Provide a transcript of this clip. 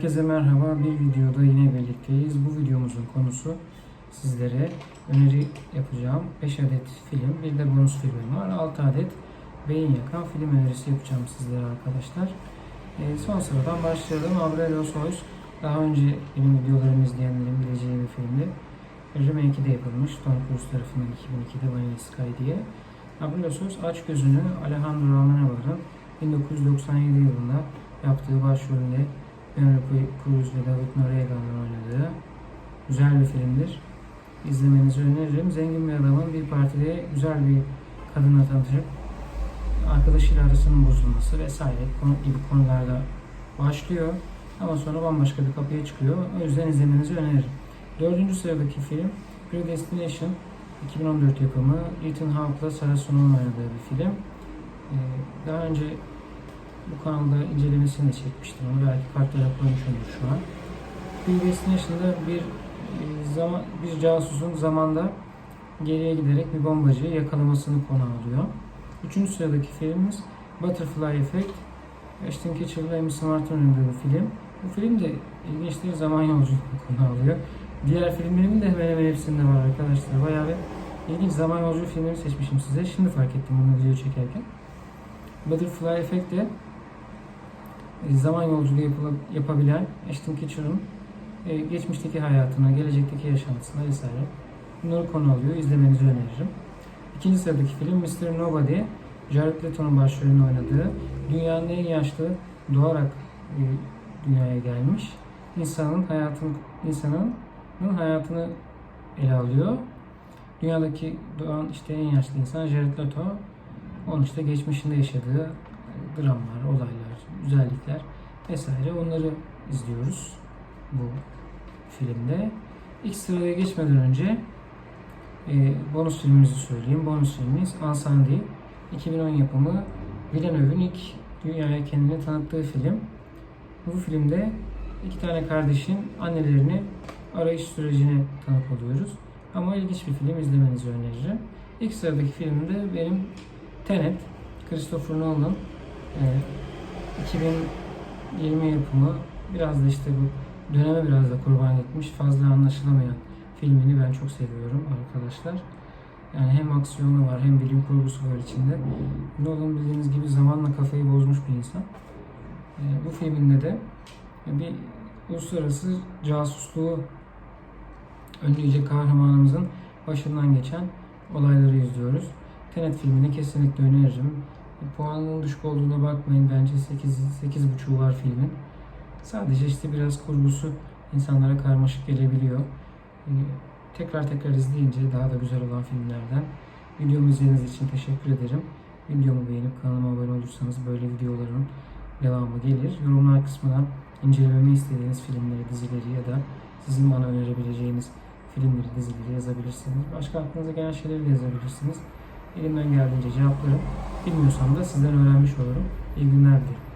Herkese merhaba. Bir videoda yine birlikteyiz. Bu videomuzun konusu sizlere öneri yapacağım. 5 adet film, bir de bonus filmim var. 6 adet beyin yakan film önerisi yapacağım sizlere arkadaşlar. Ee, son sıradan başlayalım. Aurelio Soys daha önce benim videolarımı izleyenlerin bileceği bir filmdi. Remake'i de yapılmış. Tom Cruise tarafından 2002'de Vanilla Sky diye. Aurelio Soys aç gözünü Alejandro Amenabar'ın 1997 yılında yaptığı başrolünde Penelope Cruz ve David Noriegan'ın oynadığı güzel bir filmdir. İzlemenizi öneririm. Zengin bir adamın bir partide güzel bir kadınla tanışıp arkadaşıyla arasının bozulması vesaire gibi konularda başlıyor. Ama sonra bambaşka bir kapıya çıkıyor. O yüzden izlemenizi öneririm. Dördüncü sıradaki film Predestination 2014 yapımı Ethan Hawke'la Sarah Snow'un oynadığı bir film. Ee, Daha önce bu kanalda incelemesini de çekmiştim onu. Belki kartlara koymuşumdur şu an. Predestination'da bir e, zaman bir casusun zamanda geriye giderek bir bombacıyı yakalamasını konu alıyor. Üçüncü sıradaki filmimiz Butterfly Effect. Ashton Kutcher ve Amy Smart'ın bir film. Bu film de ilginçtir zaman yolculuğunu konu alıyor. Diğer filmlerimin de hemen hemen hepsinde var arkadaşlar. Bayağı bir ilginç zaman yolculuğu filmleri seçmişim size. Şimdi fark ettim bunu video çekerken. Butterfly Effect de zaman yolculuğu yapıla- yapabilen Ashton Kutcher'ın e, geçmişteki hayatına, gelecekteki yaşantısına vesaire bunları konu alıyor. İzlemenizi öneririm. İkinci sıradaki film Mr. Nobody. Jared Leto'nun başrolünü oynadığı, dünyanın en yaşlı doğarak e, dünyaya gelmiş insanın hayatını insanın hayatını ele alıyor. Dünyadaki doğan işte en yaşlı insan Jared Leto. Onun işte geçmişinde yaşadığı dramlar, olaylar, güzellikler vesaire onları izliyoruz bu filmde. İlk sıraya geçmeden önce e, bonus filmimizi söyleyeyim. Bonus filmimiz Ansandi. 2010 yapımı Villeneuve'ün ilk dünyaya kendini tanıttığı film. Bu filmde iki tane kardeşin annelerini arayış sürecine tanık oluyoruz. Ama ilginç bir film izlemenizi öneririm. İlk sıradaki film de benim Tenet, Christopher Nolan'ın e, 2020 yapımı biraz da işte bu döneme biraz da kurban etmiş. Fazla anlaşılamayan filmini ben çok seviyorum arkadaşlar. Yani hem aksiyonu var hem bilim kurgusu var içinde. Nolan bildiğiniz gibi zamanla kafayı bozmuş bir insan. E, bu filminde de bir uluslararası casusluğu önleyecek kahramanımızın başından geçen olayları izliyoruz. Tenet filmini kesinlikle öneririm. Puanının düşük olduğuna bakmayın. Bence 8 8.5'u var filmin. Sadece işte biraz kurgusu insanlara karmaşık gelebiliyor. Ee, Tekrar tekrar izleyince daha da güzel olan filmlerden. Videomu izlediğiniz için teşekkür ederim. Videomu beğenip kanalıma abone olursanız böyle videoların devamı gelir. Yorumlar kısmına incelememi istediğiniz filmleri, dizileri ya da sizin bana önerebileceğiniz filmleri, dizileri yazabilirsiniz. Başka aklınıza gelen şeyleri de yazabilirsiniz. Elimden geldiğince cevaplarım. Bilmiyorsam da sizden öğrenmiş olurum. İyi günler dilerim.